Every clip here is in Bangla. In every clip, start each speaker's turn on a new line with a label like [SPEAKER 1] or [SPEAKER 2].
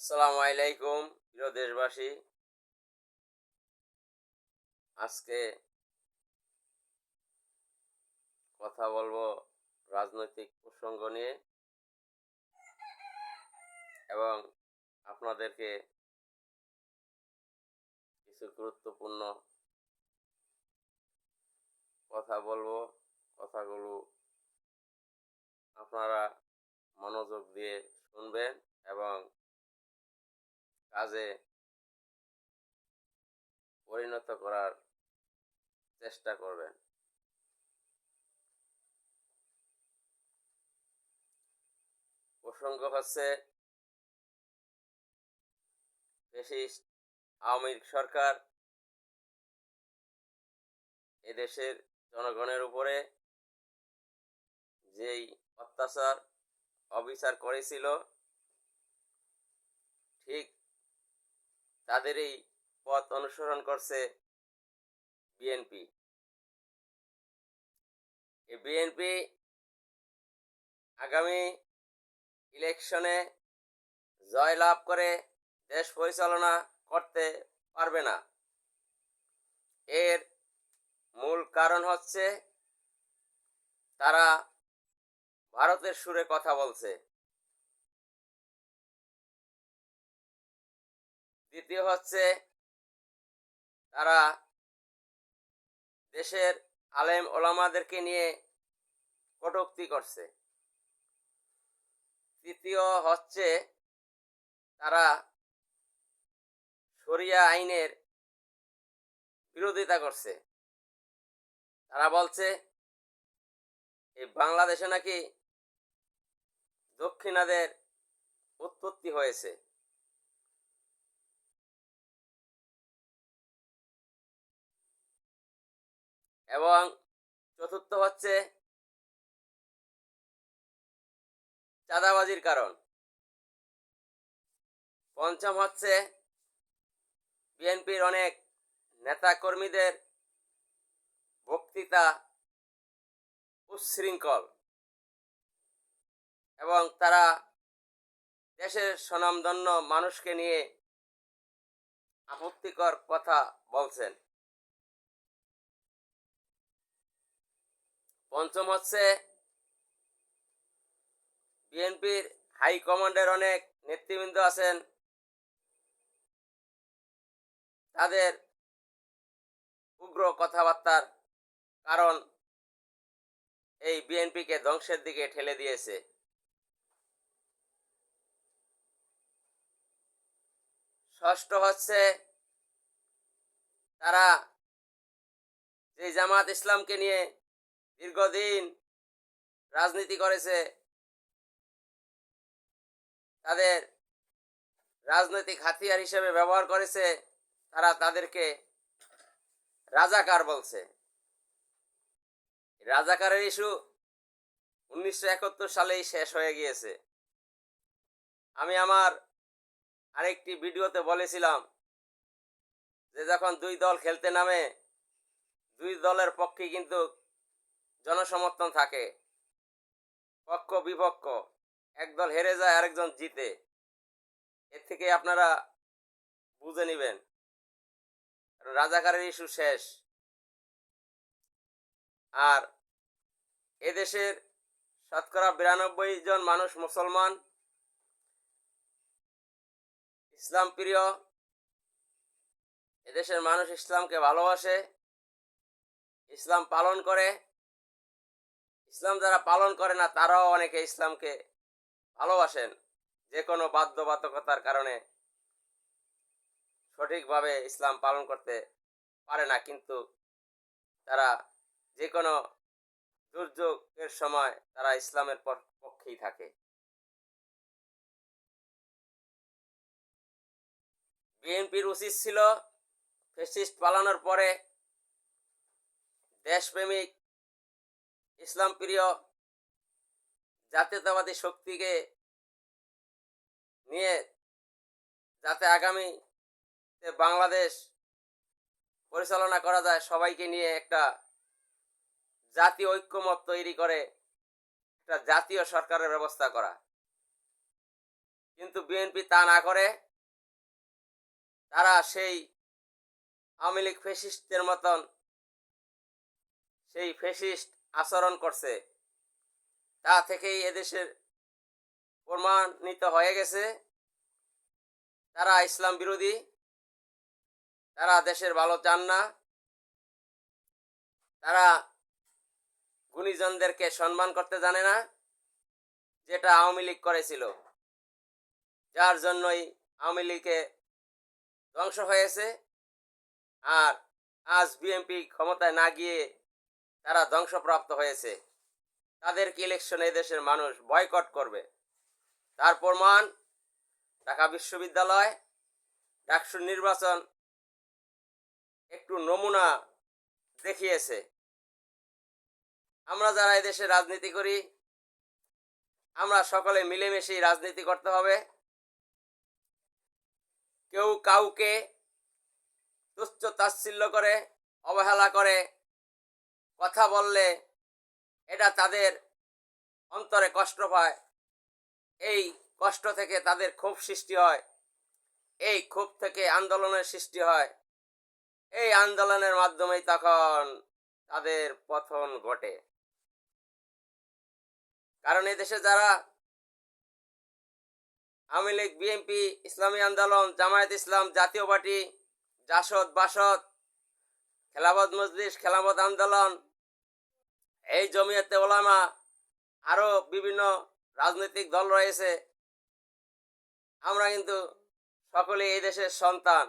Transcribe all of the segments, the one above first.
[SPEAKER 1] আসসালামু আলাইকুম, প্রিয় দেশবাসী। আজকে কথা বলব রাজনৈতিক প্রসঙ্গ নিয়ে এবং আপনাদেরকে কিছু গুরুত্বপূর্ণ কথা বলব, কথাগুলো আপনারা মনোযোগ দিয়ে শুনবেন এবং কাজে পরিণত করার চেষ্টা করবেন। প্রসঙ্গ হচ্ছে ফেসিস্ট আওয়ামী সরকার এদেশের জনগণের উপরে যেই অত্যাচার, অবিচার করেছিল তাদেরই পথ অনুসরণ করছে বিএনপি। বিএনপি আগামী ইলেকশনে জয়লাভ করে দেশ পরিচালনা করতে পারবে না। এর মূল কারণ হচ্ছে তারা ভারতের সুরে কথা বলছে। দ্বিতীয় হচ্ছে তারা দেশের আলেম ওলামাদেরকে নিয়ে কটূক্তি করছে। তৃতীয় হচ্ছে তারা শরিয়া আইনের বিরোধিতা করছে। তারা বলছে এই বাংলাদেশে নাকি দক্ষিণাদের উৎপত্তি হয়েছে। এবং চতুর্থ হচ্ছে চাঁদাবাজির কারণ। পঞ্চম হচ্ছে বিএনপির অনেক নেতা কর্মীদের বক্তৃতা উচ্ছৃঙ্খল এবং তারা দেশের স্বনামধন্য মানুষকে নিয়ে আপত্তিকর কথা বলছেন। পঞ্চম হচ্ছে বিএনপির হাইকমান্ডের অনেক নেতৃবৃন্দ আছেন। তাদের উগ্র কথাবার্তার কারণ এই বিএনপিকে ধ্বংসের দিকে ঠেলে দিয়েছে। ষষ্ঠ হচ্ছে তারা যে জামাত ইসলামকে নিয়ে দীর্ঘদিন রাজনীতি করেছে, তাদের রাজনৈতিক হাতিয়ার হিসেবে ব্যবহার করেছে, তারা তাদেরকে রাজাকার বলছে। রাজাকারের ইস্যু উনিশশো একাত্তর সালেই শেষ হয়ে গিয়েছে। আমি আমার আরেকটি ভিডিওতে বলেছিলাম যে যখন দুই দল খেলতে নামে, দুই দলের পক্ষে কিন্তু জনসমর্থন থাকে। পক্ষ বিপক্ষ, একদল হেরে যায়, আরেকজন জিতে। এর থেকে আপনারা বুঝে নেবেন। রাজাকারের ইস্যু শেষ। আর এদেশের শতকরা বিরানব্বই জন মানুষ মুসলমান। ইসলাম প্রিয়। এদেশের মানুষ ইসলামকে ভালোবাসে। ইসলাম পালন করে। ইসলাম যারা পালন করে না, তারাও অনেকে ইসলামকে ভালোবাসেন। যে কোনো বাধ্যবাধকতার কারণে সঠিকভাবে ইসলাম পালন করতে পারে না, কিন্তু তারা যে কোনো দুর্যোগের সময় তারা ইসলামের পক্ষেই থাকে। বিএনপির উচিত ছিল ফেসিস্ট পালানোর পরে দেশপ্রেমিক ইসলাম প্রিয়, জাতীয়তাবাদী শক্তিকে নিয়ে যাতে আগামী বাংলাদেশ পরিচালনা করা যায়, সবাইকে নিয়ে একটা জাতীয় ঐক্যমত তৈরি করে একটা জাতীয় সরকারের ব্যবস্থা করা। কিন্তু বিএনপি তা না করে, তারা সেই আওয়ামী লীগ ফেসিস্টদের মতন, সেই ফেসিস্ট আচরণ করছে। তা থেকেই এদেশের প্রমাণিত হয়ে গেছে, তারা ইসলাম বিরোধী, তারা দেশের ভালো চান না, তারা গুণীজনদেরকে সম্মান করতে জানে না, যেটা আওয়ামী লীগ করেছিল। যার জন্যই আওয়ামী লীগে ধ্বংস হয়েছে, আর আজ বিএনপি ক্ষমতায় না গিয়ে তারা ধ্বংসপ্রাপ্ত হয়েছে। তাদেরকে ইলেকশনে দেশের মানুষ বয়কট করবে। তার প্রমাণ, ঢাকা বিশ্ববিদ্যালয় ডাকসুর নির্বাচন একটু নমুনা দেখিয়েছে। আমরা যারা এদেশে রাজনীতি করি, আমরা সকলে মিলেমিশেই রাজনীতি করতে হবে। কেউ কাউকে তুচ্ছ তাচ্ছিল্য করে, অবহেলা করে কথা বললে এটা তাদের অন্তরে কষ্ট পায়। এই কষ্ট থেকে তাদের ক্ষোভ সৃষ্টি হয়। এই ক্ষোভ থেকে আন্দোলনের সৃষ্টি হয়। এই আন্দোলনের মাধ্যমেই তখন তাদের পতন ঘটে। কারণ দেশে যারা আওয়ামী লীগ, বিএনপি, ইসলামী আন্দোলন, জামায়াত ইসলাম, জাতীয় পার্টি জাসদ বাসদ খেলাবদ মজলিস খেলাবদ আন্দোলন এই জমিয়তে ওলামা আরও বিভিন্ন রাজনৈতিক দল রয়েছে। আমরা কিন্তু সকলে এই দেশের সন্তান।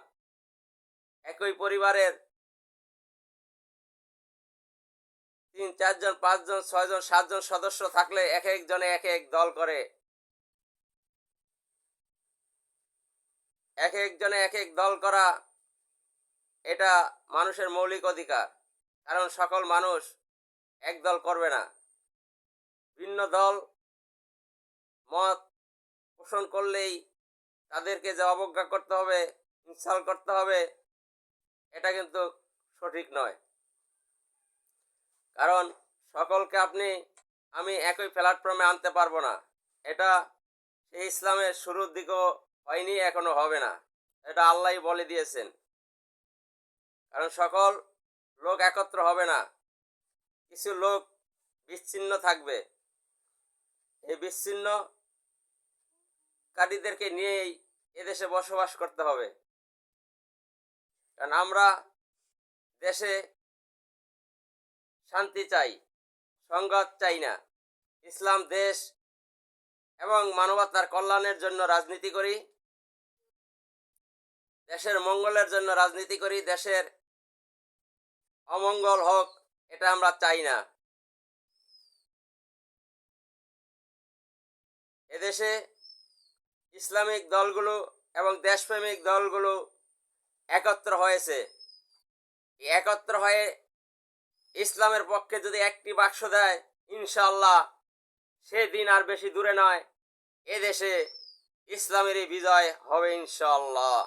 [SPEAKER 1] একই পরিবারের তিন, চারজন, পাঁচজন, ছয়জন, সাতজন সদস্য থাকলে এক একজনে এক এক দল করে। এক একজনে এক এক দল করা এটা মানুষের মৌলিক অধিকার। কারণ সকল মানুষ এক দল করবে না। ভিন্ন দল, মত পোষণ করলেই তাদেরকে যে অবজ্ঞা করতে হবে ইনসাল করতে হবে, এটা কিন্তু সঠিক নয়। কারণ সকলকে আপনি, আমি একই প্ল্যাটফর্মে আনতে পারব না। এটা এই ইসলামের শুরুর দিকেও হয়নি, এখনও হবে না। এটা আল্লাহ বলে দিয়েছেন। কারণ সকল লোক একত্র হবে না। কিছু লোক বিচ্ছিন্ন থাকবে। এই বিচ্ছিন্ন কারীদেরকে নিয়েই এদেশে বসবাস করতে হবে। কারণ আমরা দেশে শান্তি চাই, সংঘাত চাই না। ইসলাম দেশ এবং মানবতার কল্যাণের জন্য রাজনীতি করি, দেশের মঙ্গলের জন্য রাজনীতি করি, দেশের অমঙ্গল হোক এটা আমরা চাই না। এদেশে ইসলামিক দলগুলো এবং দেশপ্রেমিক দলগুলো একত্র হয়েছে। একত্র হয়ে ইসলামের পক্ষে যদি একটি বাক্স দেয় ইনশাল্লাহ সেদিন আর বেশি দূরে নয়, এদেশে ইসলামেরই বিজয় হবে ইনশাল্লাহ